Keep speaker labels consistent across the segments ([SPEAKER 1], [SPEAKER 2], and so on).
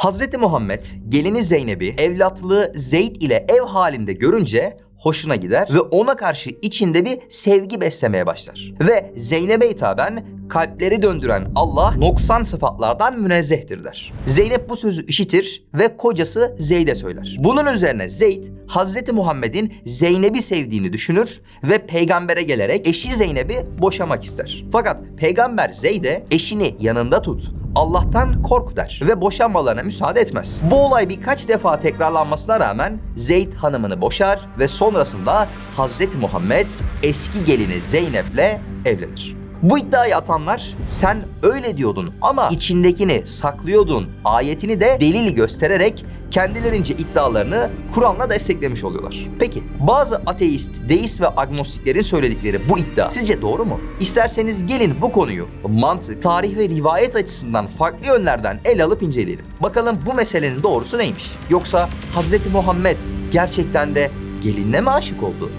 [SPEAKER 1] Hazreti Muhammed gelini Zeynep'i evlatlığı Zeyd ile ev halinde görünce hoşuna gider ve ona karşı içinde bir sevgi beslemeye başlar. Ve Zeynep'e hitaben kalpleri döndüren Allah noksan sıfatlardan münezzehtir der. Zeynep bu sözü işitir ve kocası Zeyd'e söyler. Bunun üzerine Zeyd Hazreti Muhammed'in Zeynep'i sevdiğini düşünür ve peygambere gelerek eşi Zeynep'i boşamak ister. Fakat peygamber Zeyd'e eşini yanında tut. Allah'tan kork der ve boşanmalarına müsaade etmez. Bu olay birkaç defa tekrarlanmasına rağmen Zeyd hanımını boşar ve sonrasında Hazreti Muhammed eski gelini Zeynep'le evlenir. Bu iddiayı atanlar sen öyle diyordun ama içindekini saklıyordun ayetini de delil göstererek kendilerince iddialarını Kur'an'la desteklemiş oluyorlar. Peki bazı ateist, deist ve agnostiklerin söyledikleri bu iddia sizce doğru mu? İsterseniz gelin bu konuyu mantık, tarih ve rivayet açısından farklı yönlerden ele alıp inceleyelim. Bakalım bu meselenin doğrusu neymiş? Yoksa Hz. Muhammed gerçekten de gelinle mi aşık oldu?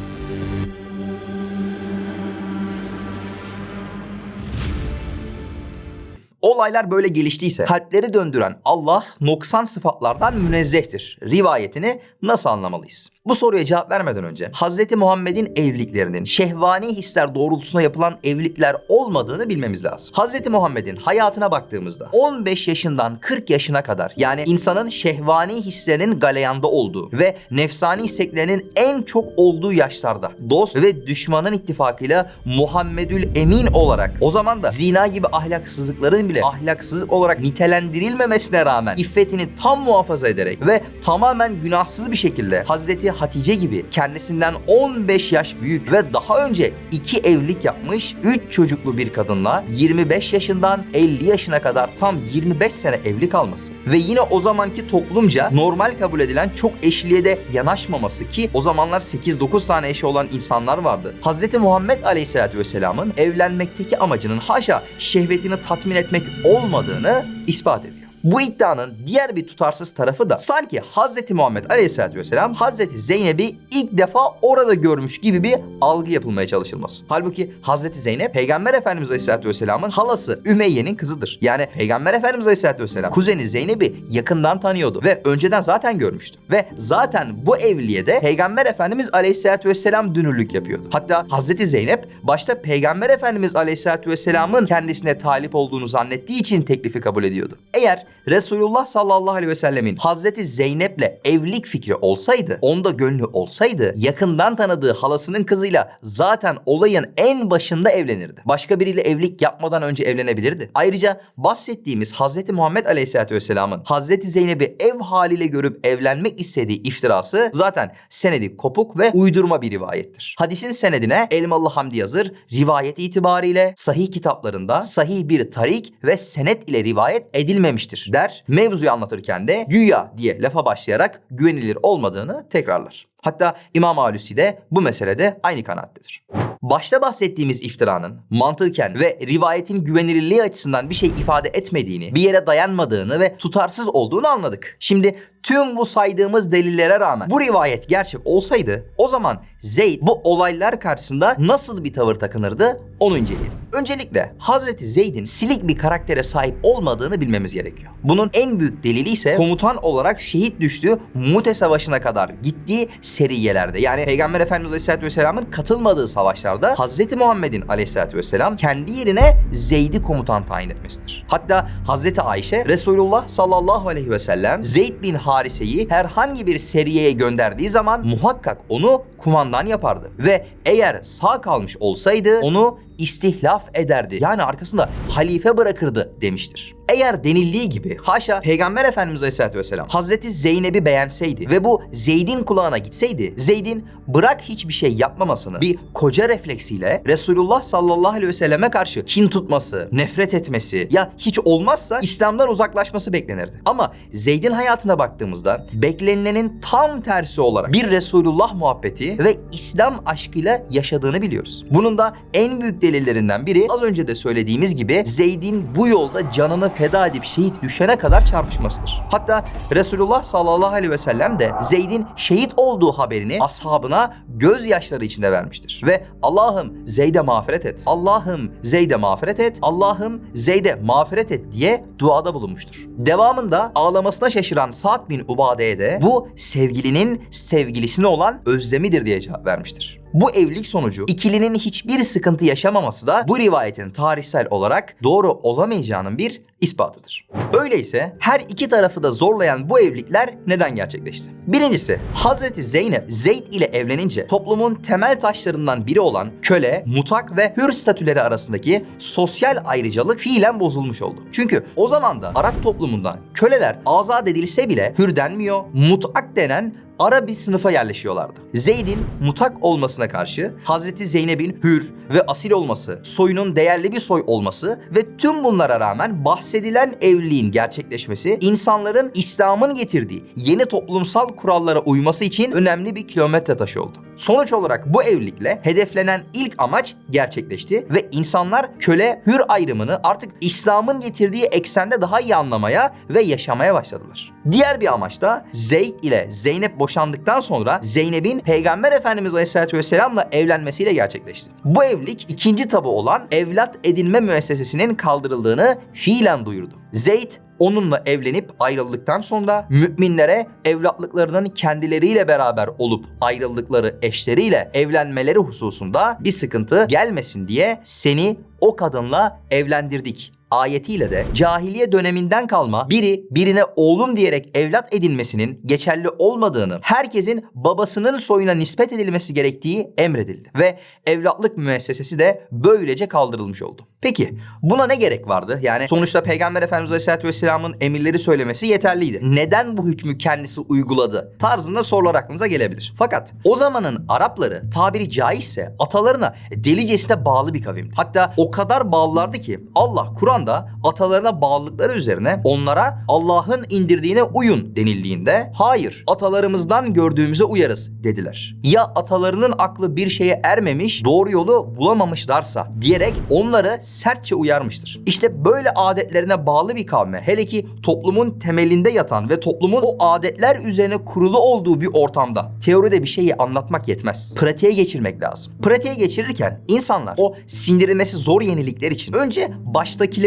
[SPEAKER 1] Olaylar böyle geliştiyse kalpleri döndüren Allah noksan sıfatlardan münezzehtir. Rivayetini nasıl anlamalıyız? Bu soruya cevap vermeden önce Hz. Muhammed'in evliliklerinin şehvani hisler doğrultusunda yapılan evlilikler olmadığını bilmemiz lazım. Hz. Muhammed'in hayatına baktığımızda 15 yaşından 40 yaşına kadar yani insanın şehvani hislerinin galeyanda olduğu ve nefsani isteklerinin en çok olduğu yaşlarda dost ve düşmanın ittifakıyla Muhammedül Emin olarak o zaman da zina gibi ahlaksızlıkların bile ahlaksızlık olarak nitelendirilmemesine rağmen iffetini tam muhafaza ederek ve tamamen günahsız bir şekilde Hazreti Hatice gibi kendisinden 15 yaş büyük ve daha önce iki evlilik yapmış 3 çocuklu bir kadınla 25 yaşından 50 yaşına kadar tam 25 sene evli kalması ve yine o zamanki toplumca normal kabul edilen çok eşliğe de yanaşmaması ki o zamanlar 8-9 tane eşi olan insanlar vardı. Hazreti Muhammed Aleyhisselatü Vesselam'ın evlenmekteki amacının haşa şehvetini tatmin etmek olmadığını ispat ediyor. Bu iddianın diğer bir tutarsız tarafı da sanki Hazreti Muhammed Aleyhisselatü Vesselam Hazreti Zeynep'i ilk defa orada görmüş gibi bir algı yapılmaya çalışılması. Halbuki Hazreti Zeynep Peygamber Efendimiz Aleyhisselatü Vesselam'ın halası Ümeyye'nin kızıdır. Yani Peygamber Efendimiz Aleyhisselatü Vesselam kuzeni Zeynep'i yakından tanıyordu ve önceden zaten görmüştü. Ve zaten bu evliliğe de Peygamber Efendimiz Aleyhisselatü Vesselam dünürlük yapıyordu. Hatta Hazreti Zeynep başta Peygamber Efendimiz Aleyhisselatü Vesselam'ın kendisine talip olduğunu zannettiği için teklifi kabul ediyordu. Eğer Resulullah sallallahu aleyhi ve sellemin Hazreti Zeynep'le evlilik fikri olsaydı, onda gönlü olsaydı yakından tanıdığı halasının kızıyla zaten olayın en başında evlenirdi. Başka biriyle evlilik yapmadan önce evlenebilirdi. Ayrıca bahsettiğimiz Hazreti Muhammed aleyhissalatü vesselamın Hazreti Zeynep'i ev haliyle görüp evlenmek istediği iftirası zaten senedi kopuk ve uydurma bir rivayettir. Hadisin senedine Elmalı Hamdi yazır rivayet itibariyle sahih kitaplarında sahih bir tarik ve senet ile rivayet edilmemiştir der. Mevzuyu anlatırken de güya diye lafa başlayarak güvenilir olmadığını tekrarlar. Hatta İmam Alusi de bu meselede aynı kanaattedir. Başta bahsettiğimiz iftiranın mantıken ve rivayetin güvenilirliği açısından bir şey ifade etmediğini, bir yere dayanmadığını ve tutarsız olduğunu anladık. Şimdi tüm bu saydığımız delillere rağmen bu rivayet gerçek olsaydı o zaman Zeyd bu olaylar karşısında nasıl bir tavır takınırdı onu inceleyelim. Öncelikle Hazreti Zeyd'in silik bir karaktere sahip olmadığını bilmemiz gerekiyor. Bunun en büyük delili ise komutan olarak şehit düştüğü Mute Savaşı'na kadar gittiği seriyelerde yani Peygamber Efendimiz Aleyhisselatü Vesselam'ın katılmadığı savaşlarda Hazreti Muhammed'in Aleyhisselatü Vesselam kendi yerine Zeyd'i komutan tayin etmesidir. Hatta Hazreti Ayşe Resulullah sallallahu aleyhi ve sellem Zeyd bin Harise'yi herhangi bir seriyeye gönderdiği zaman muhakkak onu kumandan yapardı. Ve eğer sağ kalmış olsaydı onu istihlaf ederdi. Yani arkasında halife bırakırdı demiştir. Eğer denildiği gibi haşa Peygamber Efendimiz Aleyhisselatü Vesselam Hazreti Zeynep'i beğenseydi ve bu Zeyd'in kulağına gitseydi Zeyd'in bırak hiçbir şey yapmamasını bir koca refleksiyle Resulullah sallallahu aleyhi ve selleme karşı kin tutması, nefret etmesi ya hiç olmazsa İslam'dan uzaklaşması beklenirdi. Ama Zeyd'in hayatına baktığımızda beklenilenin tam tersi olarak bir Resulullah muhabbeti ve İslam aşkıyla yaşadığını biliyoruz. Bunun da en büyük delillerinden biri az önce de söylediğimiz gibi Zeyd'in bu yolda canını feda edip şehit düşene kadar çarpışmasıdır. Hatta Resulullah sallallahu aleyhi ve sellem de Zeyd'in şehit olduğu haberini ashabına gözyaşları içinde vermiştir. Ve Allah'ım Zeyd'e mağfiret et. Allah'ım Zeyd'e mağfiret et. Allah'ım Zeyd'e mağfiret et diye duada bulunmuştur. Devamında ağlamasına şaşıran Sa'd bin Ubade'ye de bu sevgilinin sevgilisine olan özlemidir diye cevap vermiştir. Bu evlilik sonucu ikilinin hiçbir sıkıntı yaşamaması da bu rivayetin tarihsel olarak doğru olamayacağının bir ispatıdır. Öyleyse her iki tarafı da zorlayan bu evlilikler neden gerçekleşti? Birincisi Hazreti Zeynep Zeyd ile evlenince toplumun temel taşlarından biri olan köle, mutak ve hür statüleri arasındaki sosyal ayrıcalık fiilen bozulmuş oldu. Çünkü o zaman da Arap toplumunda köleler azat edilse bile hür denmiyor, mutak denen ara bir sınıfa yerleşiyorlardı. Zeyd'in mutak olmasına karşı Hazreti Zeynep'in hür ve asil olması, soyunun değerli bir soy olması ve tüm bunlara rağmen bahsedilen evliliğin gerçekleşmesi insanların İslam'ın getirdiği yeni toplumsal kurallara uyması için önemli bir kilometre taşı oldu. Sonuç olarak bu evlilikle hedeflenen ilk amaç gerçekleşti ve insanlar köle hür ayrımını artık İslam'ın getirdiği eksende daha iyi anlamaya ve yaşamaya başladılar. Diğer bir amaç da Zeyd ile Zeynep boşandıktan sonra Zeynep'in Peygamber Efendimiz Aleyhisselatü Vesselam'la evlenmesiyle gerçekleşti. Bu evlilik ikinci tabu olan evlat edinme müessesesinin kaldırıldığını fiilen duyurdu. Zeyd onunla evlenip ayrıldıktan sonra müminlere evlatlıklarının kendileriyle beraber olup ayrıldıkları eşleriyle evlenmeleri hususunda bir sıkıntı gelmesin diye seni o kadınla evlendirdik ayetiyle de cahiliye döneminden kalma biri birine oğlum diyerek evlat edinmesinin geçerli olmadığını, herkesin babasının soyuna nispet edilmesi gerektiği emredildi. Ve evlatlık müessesesi de böylece kaldırılmış oldu. Peki buna ne gerek vardı? Yani sonuçta Peygamber Efendimiz Aleyhisselatü Vesselam'ın emirleri söylemesi yeterliydi. Neden bu hükmü kendisi uyguladı? Tarzında sorular aklınıza gelebilir. Fakat o zamanın Arapları tabiri caizse atalarına delicesine bağlı bir kavim. Hatta o kadar bağlılardı ki Allah Kur'an'da atalarına bağlılıkları üzerine onlara Allah'ın indirdiğine uyun denildiğinde hayır atalarımızdan gördüğümüze uyarız dediler. Ya atalarının aklı bir şeye ermemiş doğru yolu bulamamışlarsa diyerek onları sertçe uyarmıştır. İşte böyle adetlerine bağlı bir kavme hele ki toplumun temelinde yatan ve toplumun o adetler üzerine kurulu olduğu bir ortamda teoride bir şeyi anlatmak yetmez. Pratiğe geçirmek lazım. Pratiğe geçirirken insanlar o sindirilmesi zor yenilikler için önce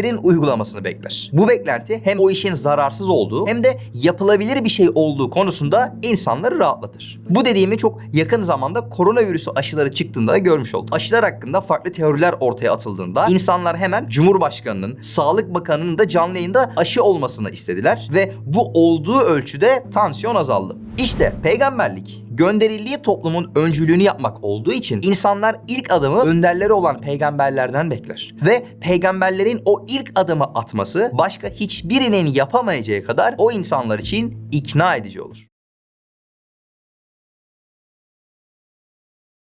[SPEAKER 1] baştakilerin uygulamasını bekler. Bu beklenti hem o işin zararsız olduğu hem de yapılabilir bir şey olduğu konusunda insanları rahatlatır. Bu dediğimi çok yakın zamanda koronavirüsü aşıları çıktığında da görmüş olduk. Aşılar hakkında farklı teoriler ortaya atıldığında insanlar hemen Cumhurbaşkanının, Sağlık Bakanı'nın da canlı yayında aşı olmasını istediler ve bu olduğu ölçüde tansiyon azaldı. İşte peygamberlik gönderildiği toplumun öncülüğünü yapmak olduğu için insanlar ilk adımı önderleri olan peygamberlerden bekler. Ve peygamberlerin o ilk adımı atması başka hiçbirinin yapamayacağı kadar o insanlar için ikna edici olur.